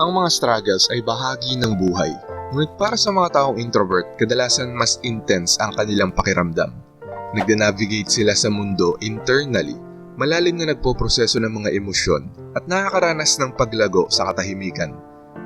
Ang mga struggles ay bahagi ng buhay. Ngunit para sa mga taong introvert, kadalasan mas intense ang kanilang pakiramdam. Nagda-navigate sila sa mundo internally, malalim na nagpoproseso ng mga emosyon at nakakaranas ng paglago sa katahimikan.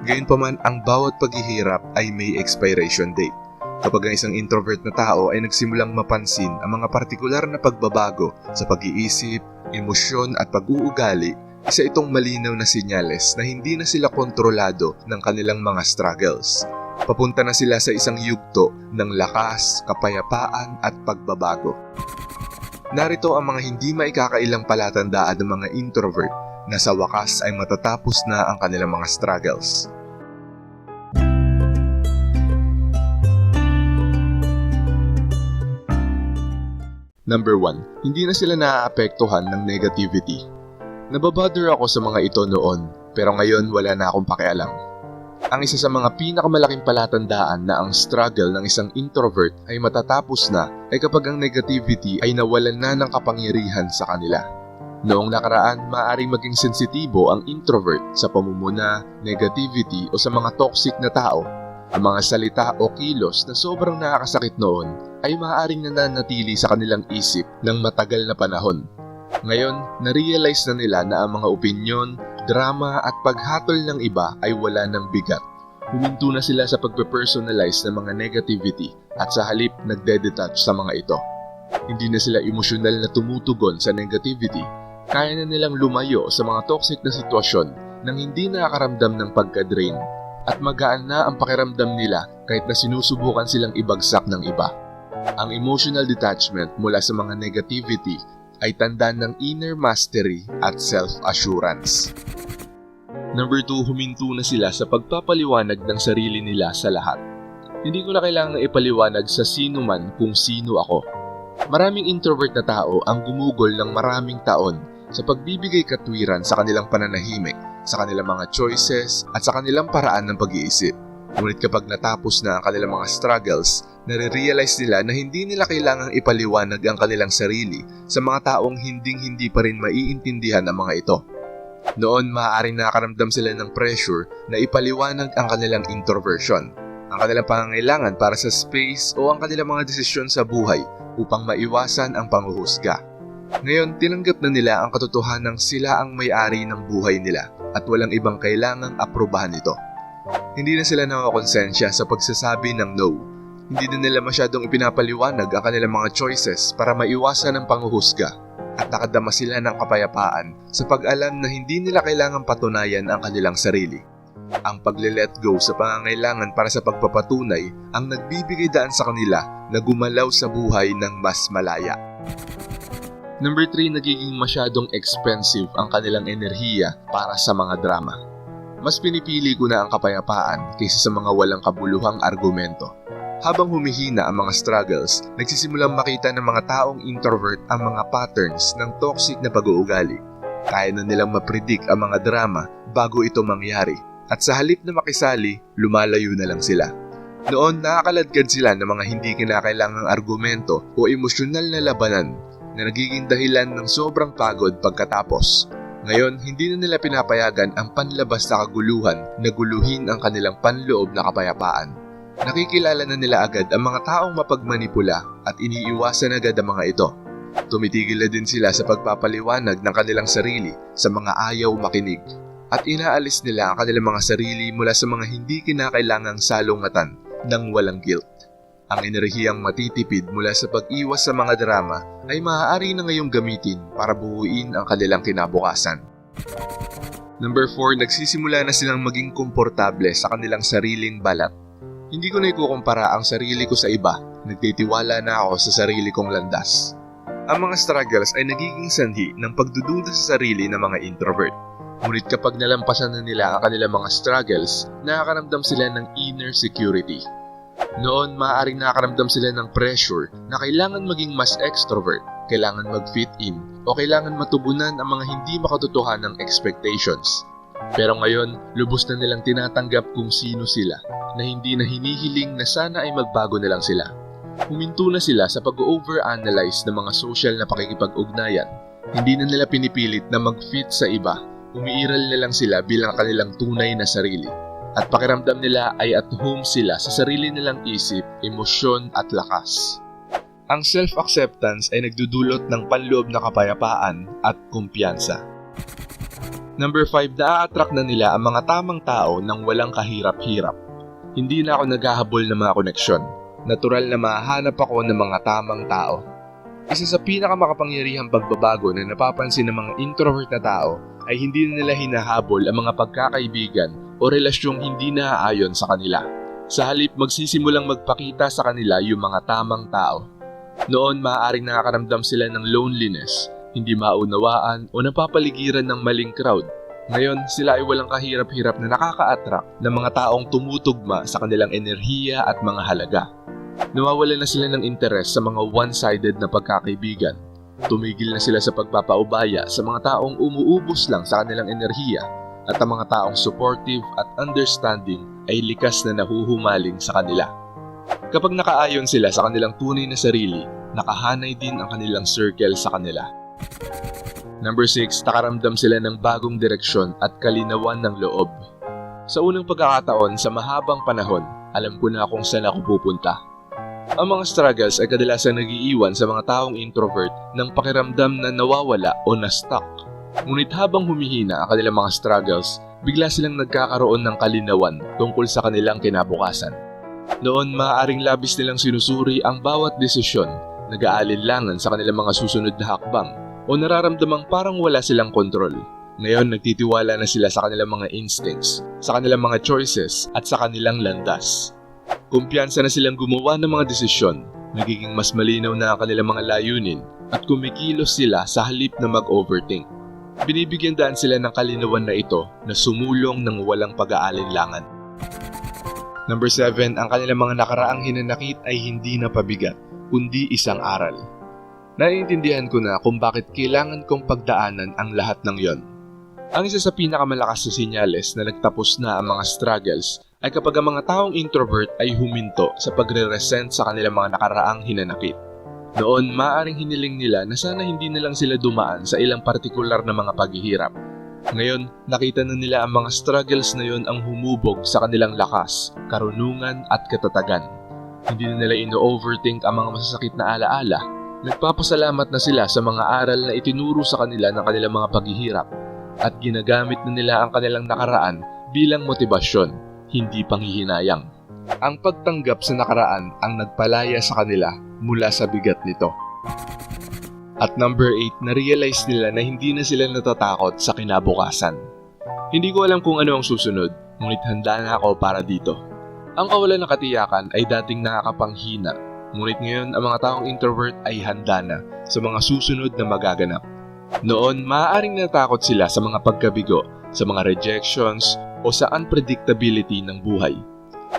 Gayunpaman, ang bawat paghihirap ay may expiration date. Kapag ang isang introvert na tao ay nagsimulang mapansin ang mga partikular na pagbabago sa pag-iisip, emosyon at pag-uugali, isa itong malinaw na sinyales na hindi na sila kontrolado ng kanilang mga struggles. Papunta na sila sa isang yugto ng lakas, kapayapaan at pagbabago. Narito ang mga hindi maikakailang palatandaan ng mga introvert na sa wakas ay matatapos na ang kanilang mga struggles. Number 1. Hindi na sila naaapektuhan ng negativity. Nababother ako sa mga ito noon, pero ngayon wala na akong pakialam. Ang isa sa mga pinakamalaking palatandaan na ang struggle ng isang introvert ay matatapos na ay kapag ang negativity ay nawalan na ng kapangyarihan sa kanila. Noong nakaraan, maaaring maging sensitibo ang introvert sa pamumuna, negativity o sa mga toxic na tao. Ang mga salita o kilos na sobrang nakakasakit noon ay maaaring nananatili sa kanilang isip ng matagal na panahon. Ngayon, na-realize na nila na ang mga opinyon, drama at paghatol ng iba ay wala ng bigat. Huminto na sila sa pagpe-personalize ng mga negativity at sa halip nagde-detach sa mga ito. Hindi na sila emosyonal na tumutugon sa negativity. Kaya na nilang lumayo sa mga toxic na sitwasyon nang hindi nakakaramdam ng pagka-drain at magaan na ang pakiramdam nila kahit na sinusubukan silang ibagsak ng iba. Ang emotional detachment mula sa mga negativity ay tanda ng inner mastery at self-assurance. Number 2, huminto na sila sa pagpapaliwanag ng sarili nila sa lahat. Hindi ko na kailangang ipaliwanag sa sino man kung sino ako. Maraming introvert na tao ang gumugol ng maraming taon sa pagbibigay katwiran sa kanilang pananahimik, sa kanilang mga choices at sa kanilang paraan ng pag-iisip. Ngunit kapag natapos na ang kanilang mga struggles, nare-realize nila na hindi nila kailangang ipaliwanag ang kanilang sarili sa mga taong hinding-hindi pa rin maiintindihan ang mga ito. Noon, maaaring nakaramdam sila ng pressure na ipaliwanag ang kanilang introversion, ang kanilang pangangailangan para sa space o ang kanilang mga desisyon sa buhay upang maiwasan ang panghuhusga. Ngayon, tinanggap na nila ang katotohanan sila ang may-ari ng buhay nila at walang ibang kailangang aprubahan ito. Hindi na sila nakakonsensya sa pagsasabi ng no. Hindi na nila masyadong ipinapaliwanag ang kanilang mga choices para maiwasan ang panghuhusga at nakadama sila ng kapayapaan sa pag-alam na hindi nila kailangang patunayan ang kanilang sarili. Ang pagle-let go sa pangangailangan para sa pagpapatunay ang nagbibigay daan sa kanila na gumalaw sa buhay ng mas malaya. Number 3, nagiging masyadong expensive ang kanilang enerhiya para sa mga drama. Mas pinipili ko na ang kapayapaan kaysa sa mga walang kabuluhang argumento. Habang humihina ang mga struggles, nagsisimulang makita ng mga taong introvert ang mga patterns ng toxic na pag-uugali. Kaya na nilang mapredict ang mga drama bago ito mangyari. At sa halip na makisali, lumalayo na lang sila. Noon, nakakaladkad sila ng mga hindi kinakailangang argumento o emosyonal na labanan na nagiging dahilan ng sobrang pagod pagkatapos. Ngayon, hindi na nila pinapayagan ang panlabas na kaguluhan na guluhin ang kanilang panloob na kapayapaan. Nakikilala na nila agad ang mga taong mapagmanipula at iniiwasan agad ang mga ito. Tumitigil na din sila sa pagpapaliwanag ng kanilang sarili sa mga ayaw makinig at inaalis nila ang kanilang mga sarili mula sa mga hindi kinakailangang salungatan ng walang guilt. Ang enerhiyang matitipid mula sa pag-iwas sa mga drama ay maaari na ngayong gamitin para buuin ang kanilang kinabukasan. Number 4, nagsisimula na silang maging komportable sa kanilang sariling balat. Hindi ko na ikukumpara ang sarili ko sa iba, nagtitiwala na ako sa sarili kong landas. Ang mga struggles ay nagiging sanhi ng pagdududa sa sarili ng mga introvert. Ngunit kapag nalampasan na nila ang kanilang mga struggles, nakakaramdam sila ng inner security. Noon, maaaring nakakaramdam sila ng pressure na kailangan maging mas extrovert, kailangan mag-fit in, o kailangan matubunan ang mga hindi makatotohanang expectations. Pero ngayon, lubos na nilang tinatanggap kung sino sila, na hindi na hinihiling na sana ay magbago na lang sila. Huminto na sila sa pag-overanalyze ng mga social na pakikipag-ugnayan. Hindi na nila pinipilit na mag-fit sa iba, umiiral na lang sila bilang kanilang tunay na sarili. At pakiramdam nila ay at home sila sa sarili nilang isip, emosyon at lakas. Ang self-acceptance ay nagdudulot ng panloob na kapayapaan at kumpiyansa. Number 5, na-attract na nila ang mga tamang tao nang walang kahirap-hirap. Hindi na ako naghahabol ng mga koneksyon. Natural na mahanap ako ng mga tamang tao. Isa sa pinakamakapangyarihang pagbabago na napapansin ng mga introvert na tao ay hindi na nila hinahabol ang mga pagkakaibigan o relasyong hindi naaayon sa kanila. Sa halip magsisimulang magpakita sa kanila yung mga tamang tao. Noon maaaring nakakaramdam sila ng loneliness hindi maunawaan o napapaligiran ng maling crowd. Ngayon, sila ay walang kahirap-hirap na nakaka-attract ng mga taong tumutugma sa kanilang enerhiya at mga halaga. Nawawala na sila ng interes sa mga one-sided na pagkakaibigan. Tumigil na sila sa pagpapaubaya sa mga taong umuubos lang sa kanilang enerhiya at ang mga taong supportive at understanding ay likas na nahuhumaling sa kanila. Kapag nakaayon sila sa kanilang tunay na sarili, nakahanay din ang kanilang circle sa kanila. Number 6, nakaramdam sila ng bagong direksyon at kalinawan ng loob. Sa unang pagkakataon sa mahabang panahon, alam ko na kung saan ako pupunta. Ang mga struggles ay kadalasan nagiiwan sa mga taong introvert ng pakiramdam na nawawala o na-stuck. Ngunit habang humihina ang kanilang mga struggles, bigla silang nagkakaroon ng kalinawan tungkol sa kanilang kinabukasan. Noon, maaaring labis nilang sinusuri ang bawat desisyon, nag-aalinlangan sa kanilang mga susunod na hakbang, o nararamdamang parang wala silang kontrol. Ngayon nagtitiwala na sila sa kanilang mga instincts, sa kanilang mga choices at sa kanilang landas. Kumpiyansa na silang gumawa ng mga desisyon, nagiging mas malinaw na ang kanilang mga layunin at kumikilos sila sa halip na mag-overthink. Binibigyan daan sila ng kalinawan na ito na sumulong ng walang pag-aalinlangan. Number 7, ang kanilang mga nakaraang hinanakit ay hindi na pabigat, kundi isang aral. Naiintindihan ko na kung bakit kailangan kong pagdaanan ang lahat ng yon. Ang isa sa pinakamalakas na sinyales na nagtapos na ang mga struggles ay kapag ang mga taong introvert ay huminto sa pagre-resent sa kanilang mga nakaraang hinanakit. Noon, maaring hiniling nila na sana hindi na lang sila dumaan sa ilang partikular na mga paghihirap. Ngayon, nakita na nila ang mga struggles na yon ang humubog sa kanilang lakas, karunungan at katatagan. Hindi na nila ino-overthink ang mga masasakit na alaala Nagpapasalamat na sila sa mga aral na itinuro sa kanila ng kanilang mga paghihirap at ginagamit na nila ang kanilang nakaraan bilang motibasyon, hindi panghihinayang. Ang pagtanggap sa nakaraan ang nagpalaya sa kanila mula sa bigat nito. At number 8, na-realize nila na hindi na sila natatakot sa kinabukasan. Hindi ko alam kung ano ang susunod, ngunit handa na ako para dito. Ang kawalan ng katiyakan ay dating nakakapanghina Ngunit ngayon ang mga taong introvert ay handa na sa mga susunod na magaganap. Noon, maaaring natakot sila sa mga pagkabigo, sa mga rejections, o sa unpredictability ng buhay.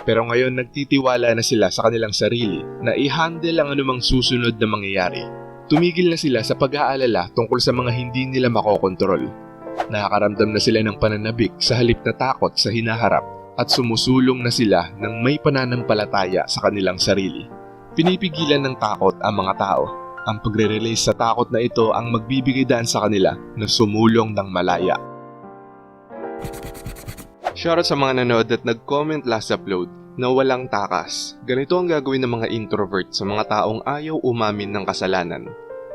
Pero ngayon nagtitiwala na sila sa kanilang sarili na i-handle ang anumang susunod na mangyayari. Tumigil na sila sa pag-aalala tungkol sa mga hindi nila makokontrol. Nakakaramdam na sila ng pananabik sa halip na takot sa hinaharap at sumusulong na sila ng may pananampalataya sa kanilang sarili. Pinipigilan ng takot ang mga tao. Ang pagre-release sa takot na ito ang magbibigay daan sa kanila na sumulong ng malaya. Shoutout sa mga nanood at nag-comment last upload na walang takas. Ganito ang gagawin ng mga introvert sa mga taong ayaw umamin ng kasalanan.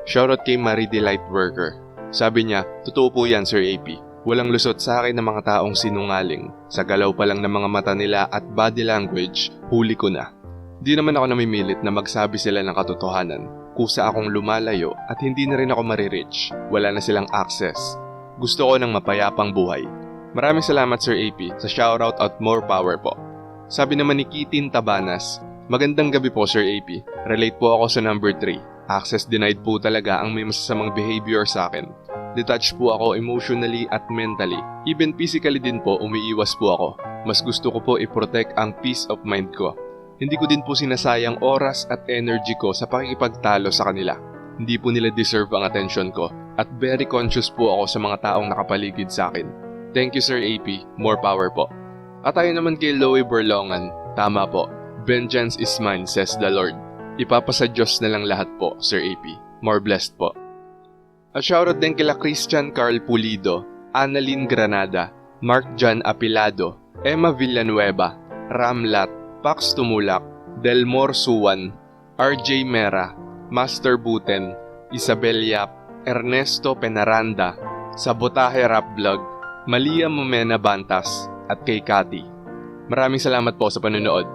Shoutout kay Marie Delight Worker. Sabi niya, totoo po yan Sir AP. Walang lusot sa akin ng mga taong sinungaling. Sa galaw pa lang ng mga mata nila at body language, huli ko na. Di naman ako namimilit na magsabi sila ng katotohanan. Kusa akong lumalayo at hindi na rin ako marireach. Wala na silang access. Gusto ko ng mapayapang buhay. Maraming salamat Sir AP sa shoutout at more power po. Sabi naman ni Kitin Tabanas, Magandang gabi po Sir AP. Relate po ako sa number 3. Access denied po talaga ang may masasamang behavior sa akin. Detached po ako emotionally at mentally. Even physically din po umiiwas po ako. Mas gusto ko po i-protect ang peace of mind ko hindi ko din po sinasayang oras at energy ko sa pakikipagtalo sa kanila. Hindi po nila deserve ang attention ko at very conscious po ako sa mga taong nakapaligid sa akin. Thank you Sir AP, more power po. At tayo naman kay Loie Berlongan, tama po, vengeance is mine says the Lord. Ipapasa Diyos na lang lahat po Sir AP, more blessed po. At shoutout din kila Christian Carl Pulido, Annalyn Granada, Mark John Apilado, Emma Villanueva, Ramlat, Pax Tumulak, Delmore Suwan, RJ Mera, Master Buten, Isabel Yap, Ernesto Penaranda, Sabotahe Rap Vlog, Malia Momena Bantas, at kay Cathy. Maraming salamat po sa panonood.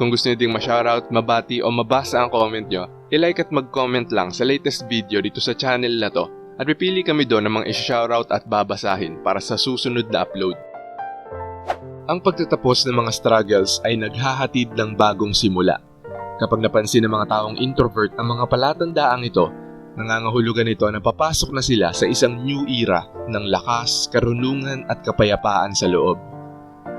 Kung gusto niyo ding ma-shoutout, mabati o mabasa ang comment nyo, ilike at mag-comment lang sa latest video dito sa channel na to at pipili kami doon ng mga isi-shoutout at babasahin para sa susunod na upload. Ang pagtatapos ng mga struggles ay naghahatid ng bagong simula. Kapag napansin ng mga taong introvert ang mga palatandaang ito, nangangahulugan ito na papasok na sila sa isang new era ng lakas, karunungan at kapayapaan sa loob.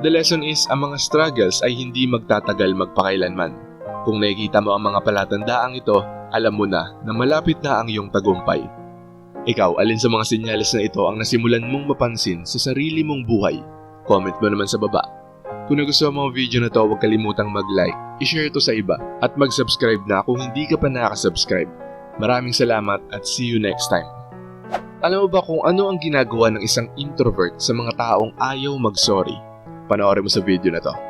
The lesson is, ang mga struggles ay hindi magtatagal magpakailanman. Kung nakikita mo ang mga palatandaang ito, alam mo na na malapit na ang iyong tagumpay. Ikaw, alin sa mga senyales na ito ang nasimulan mong mapansin sa sarili mong buhay? Comment mo naman sa baba. Kung nagustuhan mo ang video na to, huwag kalimutang mag-like, i-share ito sa iba, at mag-subscribe na kung hindi ka pa nakasubscribe. Maraming salamat at see you next time. Alam mo ba kung ano ang ginagawa ng isang introvert sa mga taong ayaw mag-sorry? Panoorin mo sa video na to.